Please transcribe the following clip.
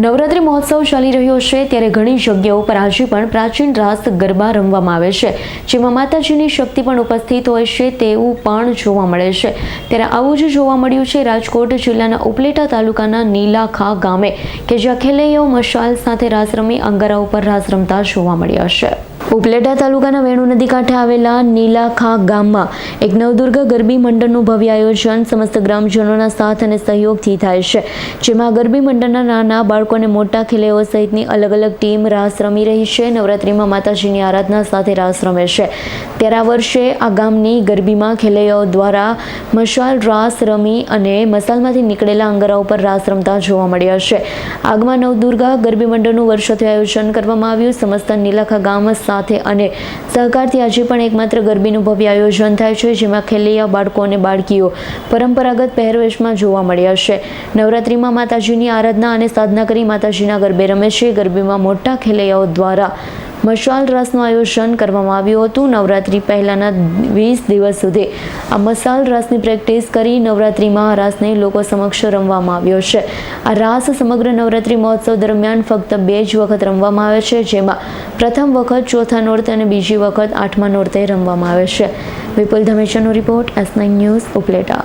નવરાત્રિ મહોત્સવ ચાલી રહ્યો છે ત્યારે ઘણી જગ્યાઓ પર આજે પણ પ્રાચીન રાસ ગરબા રમવામાં આવે છે, જેમાં માતાજીની શક્તિ પણ ઉપસ્થિત હોય છે તેવું પણ જોવા મળે છે. ત્યારે આવું જ જોવા મળ્યું છે રાજકોટ જિલ્લાના ઉપલેટા તાલુકાના નીલાખા ગામે, કે જ્યાં ખેલૈયાઓ મશાલ સાથે રાસ રમી અંગારા ઉપર રાસ રમતા જોવા મળ્યા છે. ઉપલેટા તાલુકાના વેણુ નદી કાંઠે આવેલા નીલાખા ગામમાં એક નવદુર્ગા ગરબી મંડળનું ભવ્ય આયોજન સમસ્ત ગ્રામજનોના સાથ અને સહયોગથી થાય છે, જેમાં ગરબી મંડળના નાના બાળકો અને મોટા ખેલૈયાઓ સહિતની અલગ અલગ ટીમ રાસ રમી રહી છે. નવરાત્રિમાં માતાજીની આરાધના સાથે રાસ રમે છે. ત્યારે આ વર્ષે આ ગામની ગરબીમાં ખેલૈયાઓ દ્વારા મશાલ રાસ રમી અને મશાલમાંથી નીકળેલા અંગરા ઉપર રાસ રમતા જોવા મળ્યા છે. આગમાં નવદુર્ગા ગરબી મંડળનું વર્ષોથી આયોજન કરવામાં આવ્યું. સમસ્ત નીલાખા ગામ સાથે અને સહકારથી આજે પણ એકમાત્ર ગરબીનું ભવ્ય આયોજન થાય છે, જેમાં ખેલૈયા બાળકો અને બાળકીઓ પરંપરાગત પહેરવેશમાં જોવા મળ્યા છે. નવરાત્રિમાં માતાજીની આરાધના અને સાધના કરી માતાજીના ગરબે રમે ગરબીમાં મોટા ખેલૈયાઓ દ્વારા મશાલ રાસનું આયોજન કરવામાં આવ્યું હતું. નવરાત્રિ પહેલાંના વીસ દિવસ સુધી આ મશાલ રાસની પ્રેક્ટિસ કરી નવરાત્રિમાં આ રાસને લોકો સમક્ષ રમવામાં આવ્યો છે. આ રાસ સમગ્ર નવરાત્રિ મહોત્સવ દરમિયાન ફક્ત બે જ વખત રમવામાં આવે છે, જેમાં પ્રથમ વખત, ચોથા નોરતે અને બીજી વખત આઠમા નોરતે રમવામાં આવે છે. Vipul ધમેશાનો report S nine news Upleta.